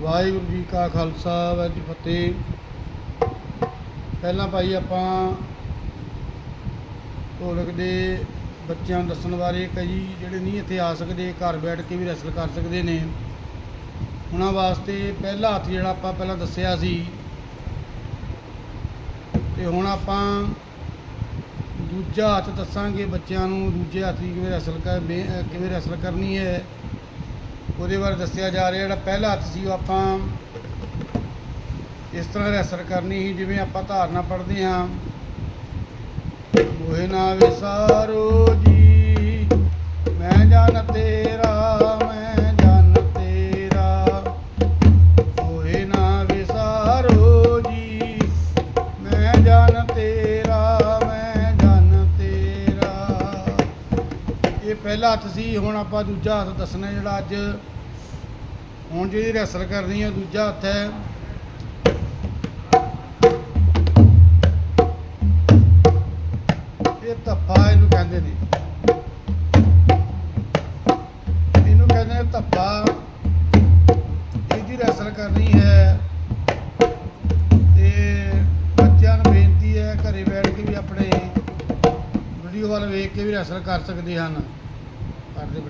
ਵਾਹਿਗੁਰੂ ਜੀ ਕਾ ਖਾਲਸਾ, ਵਾਹਿਗੁਰੂ ਜੀ ਫਤਿਹ। ਪਹਿਲਾਂ ਭਾਈ ਆਪਾਂ ਢੋਲਕ ਦੇ ਬੱਚਿਆਂ ਨੂੰ ਦੱਸਣ ਬਾਰੇ ਕਈ ਜਿਹੜੇ ਨਹੀਂ ਇੱਥੇ ਆ ਸਕਦੇ, ਘਰ ਬੈਠ ਕੇ ਵੀ ਰੈਸਲ ਕਰ ਸਕਦੇ ਨੇ। ਉਹਨਾਂ ਵਾਸਤੇ ਪਹਿਲਾ ਹੱਥ ਜਿਹੜਾ ਆਪਾਂ ਪਹਿਲਾਂ ਦੱਸਿਆ ਸੀ। ਤੇ ਹੁਣ ਆਪਾਂ ਦੂਜਾ ਹੱਥ ਦੱਸਾਂਗੇ ਬੱਚਿਆਂ ਨੂੰ, ਦੂਜੇ ਹੱਥ ਦੀ ਕਿਵੇਂ ਰੈਸਲ ਕਰ ਕਿਵੇਂ ਰੈਸਲ ਕਰਨੀ ਹੈ। ਉਹਦੇ ਬਾਰੇ ਦੱਸਿਆ ਜਾ ਰਿਹਾ ਜਿਹੜਾ ਪਹਿਲਾ ਹੱਥ ਸੀ, ਉਹ ਆਪਾਂ ਇਸ ਤਰ੍ਹਾਂ ਰੈਸਲ ਕਰਨੀ ਸੀ, ਜਿਵੇਂ ਆਪਾਂ ਧਾਰਨਾ ਪੜ੍ਹਦੇ ਹਾਂ। ਮੋਹਿ ਨਾ ਵਿਸਾਰੋ ਜੀ, ਮੈਂ ਜਨ ਤੇਰਾ ਇਹ ਪਹਿਲਾ ਹੱਥ ਸੀ, ਹੁਣ ਆਪਾਂ ਦੂਜਾ ਹੱਥ ਦੱਸਣਾ ਜਿਹੜਾ ਅੱਜ ਹੁਣ ਜਿਹੜੀ ਰੈਸਲ ਕਰਨੀ ਹੈ, ਦੂਜਾ ਹੱਥ ਹੈ। ਇਹ ਧੱਪਾ ਇਹਨੂੰ ਕਹਿੰਦੇ ਨੇ। ਇਹਨੂੰ ਕਹਿੰਦੇ ਨੇ ਧੱਫਾ। ਇਹਦੀ ਰੈਸਲ ਕਰਨੀ ਹੈ ਤੇ ਬੱਚਿਆਂ ਨੂੰ ਬੇਨਤੀ ਹੈ, ਘਰੇ ਬੈਠ ਕੇ ਵੀ ਆਪਣੇ ਵੱਲ ਵੇਖ ਕੇ ਵੀ ਰੈਸਲ ਕਰ ਸਕਦੇ ਹਨ। ਕਰਦੇ ਬੜੀ